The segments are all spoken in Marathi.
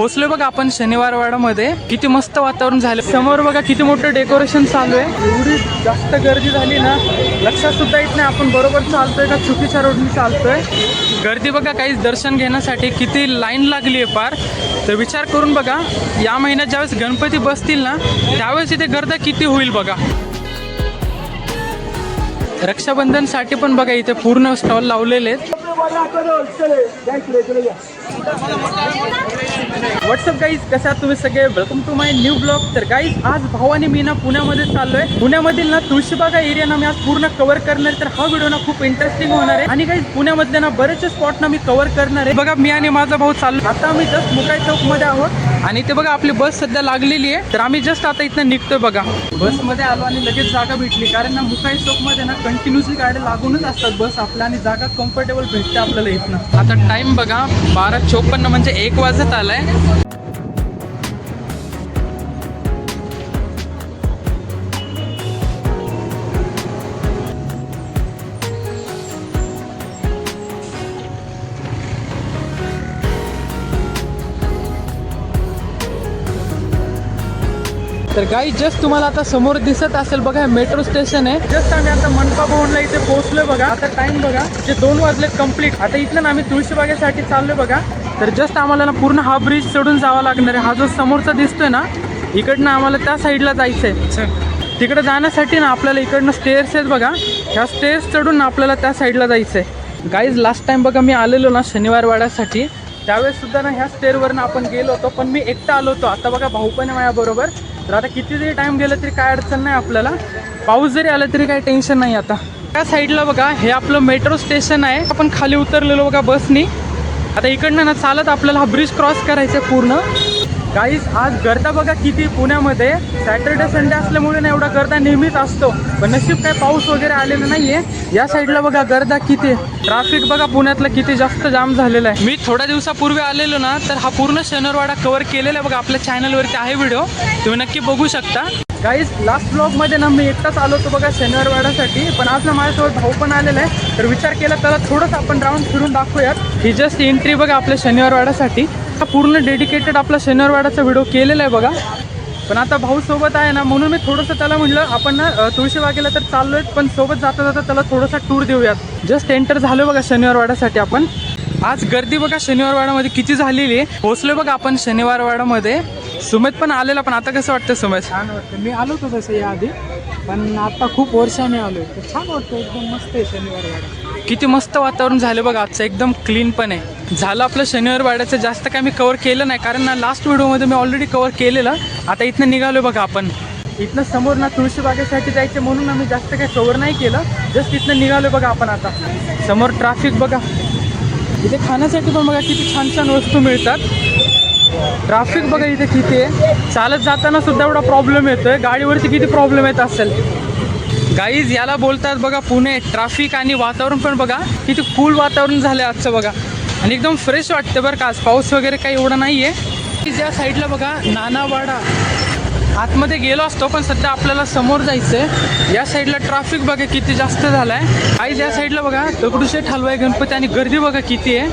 पोहोचलो बघा आपण शनिवार वाडामध्ये. किती मस्त वातावरण झालं. समोर बघा किती मोठं डेकोरेशन चालू आहे. एवढी जास्त गर्दी झाली ना लक्षात सुद्धा येत नाही आपण बरोबर चालतोय का चुकीच्या रोडनी चालतोय. गर्दी बघा काही दर्शन घेण्यासाठी किती लाईन लागली आहे पार. तर विचार करून बघा या महिन्यात ज्यावेळेस गणपती बसतील ना त्यावेळेस इथे गर्दा किती होईल बघा. रक्षाबंधनसाठी पण बघा इथे पूर्ण स्टॉल लावलेले आहेत. व्हॉट्सअप गाईज कशा आहात तुम्ही सगळे? Welcome to my new blog तर गाईज आज भाऊ आणि मी ना पुण्यामध्ये चाललोय. पुण्यामधील ना तुळशीबागा एरिया ना मी आज पूर्ण कव्हर करणार आहे. तर हा व्हिडिओ ना खूप इंटरेस्टिंग होणार आहे. आणि गाईज पुण्यामधले ना बरेचसे स्पॉट ना मी कव्हर करणार आहे. बघा मी आणि माझा भाऊ चाललो आता आम्ही जस्ट मुकाई चौकमध्ये आहोत. आणि ते बघा आपली बस सध्या लागलेली आहे. तर आम्ही जस्ट आता इथनं निघतोय बघा. बसमध्ये आलो आणि लगेच जागा भेटली. कारण ना मुकाई चौकमध्ये ना कंटिन्युअसली गाड्या लागूनच असतात बस आपल्या आणि जागा कम्फर्टेबल भेटते आपल्याला इथनं. आता टाइम बघा बारा चोपन्न म्हणजे एक वाजत आलाय. तर गाई जस्ट तुम्हाला आता समोर दिसत असेल बघा मेट्रो स्टेशन आहे. जस्ट आम्ही आता मनपा भवनला इथे पोहोचलोय बघा. आता टाइम बघा जे दोन वाजले कंप्लीट आता इथलं ना आम्ही तुळशीबागेसाठी चाललोय बघा. तर जस्ट आम्हाला ना पूर्ण हा ब्रिज चढून जावा लागणार आहे. हा जो समोरचा दिसतोय ना इकडनं आम्हाला त्या साईडला जायचंय. तिकडे जाण्यासाठी ना आपल्याला इकडनं स्टेअर्स आहेत बघा. ह्या स्टेअर्स चढून ना आपल्याला त्या साईडला जायचंय. गाईज लास्ट टाइम बघा मी आलेलो ना शनिवार वाड्यासाठी. त्यावेळेस सुद्धा ना ह्या स्टेअरवरनं आपण गेलो होतो पण मी एकटा आलो होतो. आता बघा भाऊ पण आहे माझ्याबरोबर. तर आता किती जरी टाइम गेला तरी काय अडचण नाही आपल्याला. पाऊस जरी आला तरी काही टेन्शन नाही आता. त्या साईडला बघा हे आपलं मेट्रो स्टेशन आहे. आपण खाली उतरलेलो बघा बसनी आता इकडनं ना चालत आपल्याला हा ब्रिज क्रॉस करायचा आहे पूर्ण. गाईज आज गर्दा बघा किती पुण्यामध्ये. सॅटर्डे संडे असल्यामुळे ना एवढा गर्दा नेहमीच असतो. पण नशीब काय पाऊस वगैरे आलेला नाहीये. या साईडला बघा गर्दा किती. ट्रॅफिक बघा पुण्यातलं किती जास्त जाम झालेला आहे. मी थोड्या दिवसापूर्वी आलेलो ना तर हा पूर्ण शनिवारवाडा कव्हर केलेला आहे बघा. आपल्या चॅनलवरती आहे व्हिडिओ तुम्ही नक्की बघू शकता. गाईज लास्ट ब्लॉगमध्ये ना मी एकटाच आलो होतो बघा शनिवारवाड्यासाठी. पण आज ना माझ्यासोबत भाऊ पण आलेला आहे. तर विचार केला त्याला थोडंसं आपण राऊंड फिरून दाखवूयात. ही जस्ट एंट्री बघा आपल्या शनिवारवाड्यासाठी. हा पूर्ण डेडिकेटेड आपला शनिवारवाड्याचा व्हिडिओ केलेला आहे बघा. पण आता भाऊ सोबत आहे ना म्हणून मी थोडंसं त्याला म्हटलं आपण ना तुळशीबागेला तर चाललोय पण सोबत जाता जाता त्याला थोडासा टूर देऊयात. जस्ट एंटर झालो बघा शनिवारवाड्यासाठी आपण. आज गर्दी बघा शनिवारवाड्यामध्ये किती झालेली आहे. पोहोचलोय बघा आपण शनिवारवाड्यामध्ये. सुमेत पण आलेला पण आता कसं वाटतं सुमेत? छान वाटतं मी आलो होतो तसं याआधी पण आता खूप वर्षाने आलो तर छान वाटतं एकदम मस्त आहे शनिवार वाडा किती मस्त वातावरण झालं बघा आजचं एकदम क्लीन पण आहे. झालं आपलं शनिवार वाड्याचं जास्त काय मी कवर केलं नाही. कारण ना लास्ट व्हिडिओमध्ये मी ऑलरेडी कवर केलेलं. आता इथनं निघालो बघा आपण. इथनं समोर ना तुळशीबागेसाठी जायचं म्हणून आम्ही जास्त काही कवर नाही केलं. जस्ट इथनं निघालो बघा आपण आता. समोर ट्रॅफिक बघा. इथे खाण्यासाठी पण बघा किती छान छान वस्तू मिळतात. ट्रॅफिक बघा इथे किती आहे. चालत जाताना सुद्धा एवढा प्रॉब्लेम येतोय. गाडीवरती किती प्रॉब्लेम येत असेल. गाईज याला बोलतात बघा पुणे. ट्रॅफिक आणि वातावरण पण बघा. किती कूल वातावरण झालं आजचं बघा. आणि एकदम फ्रेश वाटतं बरं का. आज पाऊस वगैरे काही एवढा नाही आहे ज्या साईडला बघा नानावाडा. आतमध्ये गेलो असतो पण सध्या आपल्याला समोर जायचं आहे या साईडला ट्रॅफिक बघा किती जास्त झाला आहे आई या साईडला बघा दगडूशेठ हलवाई गणपती आणि गर्दी बघा किती आहे.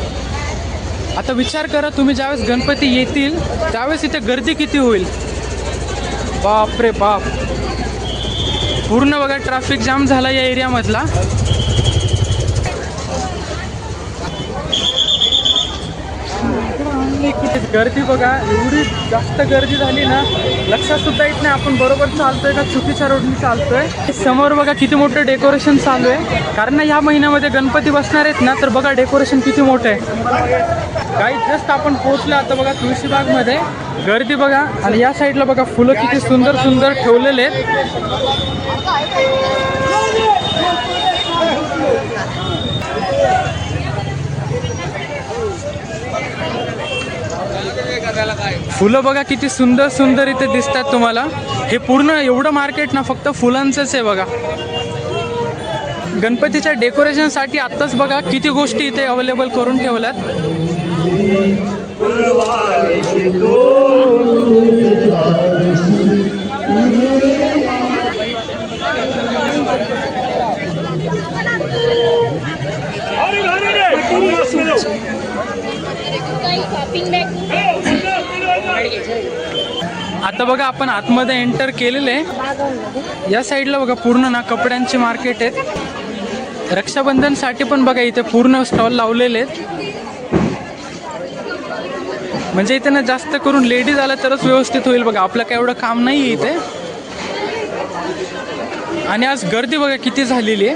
आता विचार करा तुम्ही ज्यावेळेस गणपती येतील त्यावेळेस इथे गर्दी किती होईल? बाप रे बाप. पूर्ण बघा ट्रॅफिक जाम झाला या एरियामधला किती गर्दी बघा एवढी जास्त गर्दी झाली ना लक्षात सुद्धा येत नाही आपण बरोबर चालतोय का चुकीच्या रोडनी चालतोय. समोर बघा किती मोठं डेकोरेशन चालू आहे. कारण ना या महिन्यामध्ये गणपती बसणार आहेत ना तर बघा डेकोरेशन किती मोठं आहे. काही जस्ट आपण पोहोचलो आता बघा तुळशीबागमध्ये. गर्दी बघा आणि या साईडला बघा फुलं किती सुंदर सुंदर ठेवलेले आहेत. फुलं बघा किती सुंदर सुंदर इथे दिसतात तुम्हाला. हे पूर्ण एवढं मार्केट ना फक्त फुलांचंच आहे बघा. गणपतीच्या डेकोरेशनसाठी आत्ताच बघा किती गोष्टी इथे अवेलेबल करून ठेवल्यात. आता बघा आपण आतमध्ये एंटर केलेलं आहे. या साईडला बघा पूर्ण ना कपड्यांचे मार्केट आहेत. रक्षाबंधनसाठी पण बघा इथे पूर्ण स्टॉल लावलेले आहेत. म्हणजे इथे ना जास्त करून लेडीज आल्या तरच व्यवस्थित होईल बघा. आपलं काय एवढं काम नाही आहे इथे. आणि आज गर्दी बघा किती झालेली आहे.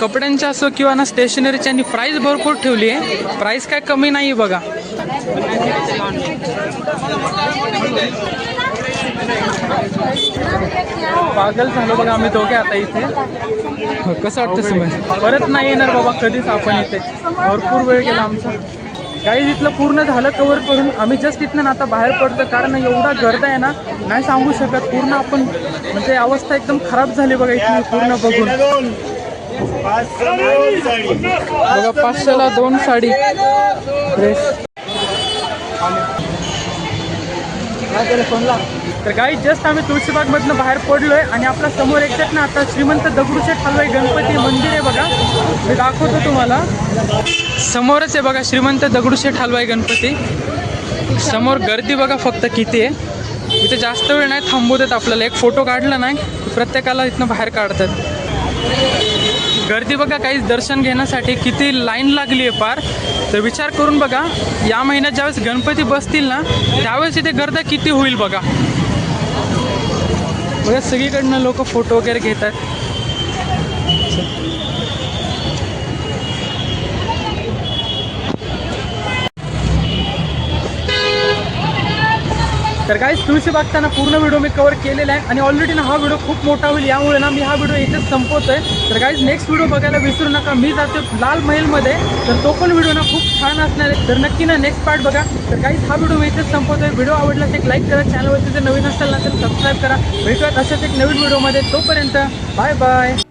कपड्यांच्या असो किंवा ना स्टेशनरीची आणि प्राईस भरपूर ठेवली आहे. प्राईस काय कमी नाही आहे बघा. पागल झालो बघा आम्ही दोघे आता इथे. कसं वाटतं सुमेश परत नाही येणार बाबा कधीच आपण इथे. भरपूर वेळ गेला आमचा. काही इथलं पूर्ण झालं कवर करून आम्ही जस्ट इथनं ना आता बाहेर पडतो कारण एवढा गर्द आहे ना नाही सांगू शकत. पूर्ण आपण म्हणजे अवस्था एकदम खराब झाली बघा इथली पूर्ण बघून. बघा पाचशेला दोन साडी. ड्रेस तर काही जस्ट आम्ही तुळशीबागमधनं बाहेर पडलोय आणि आपल्यासमोर एक्झॅक्ट ना आता श्रीमंत दगडूशेठ हलवाई गणपती मंदिर आहे बघा. मी दाखवतो तुम्हाला. समोरच आहे बघा श्रीमंत दगडूशेठ हलवाई गणपती. समोर गर्दी बघा फक्त किती आहे. इथे जास्त वेळ नाही थांबू देत आपल्याला. एक फोटो काढला नाही प्रत्येकाला इथनं बाहेर काढतात. गर्दी बघा काहीच दर्शन घेण्यासाठी किती लाईन लागली आहे पार. तर विचार करून बघा या महिन्यात ज्यावेळेस गणपती बसतील ना त्यावेळेस इथे गर्दा किती होईल बघा. बघा सगळीकडनं लोक फोटो वगैरे घेतात. तर काहीच तुळशी बघताना पूर्ण व्हिडिओ मी कवर केलेला आहे आणि ऑलरेडी ना हा व्हिडिओ खूप मोठा होईल. यामुळे ना मी हा व्हिडिओ इथेच संपवतोय. तर काहीच नेक्स्ट व्हिडिओ बघायला विसरू नका. मी जातो लाल महलमध्ये. तर तो पण व्हिडिओ ना खूप छान असणार आहे. तर नक्की ना नेक्स्ट पार्ट बघा. तर काहीच हा व्हिडिओ मी इथेच संपवतोय. व्हिडिओ आवडला तर एक लाईक करा. चॅनलवरती जर नवीन असेल ना तर सबस्क्राईब करा. भेटूयात अशाच एक नवीन व्हिडिओमध्ये तोपर्यंत बाय बाय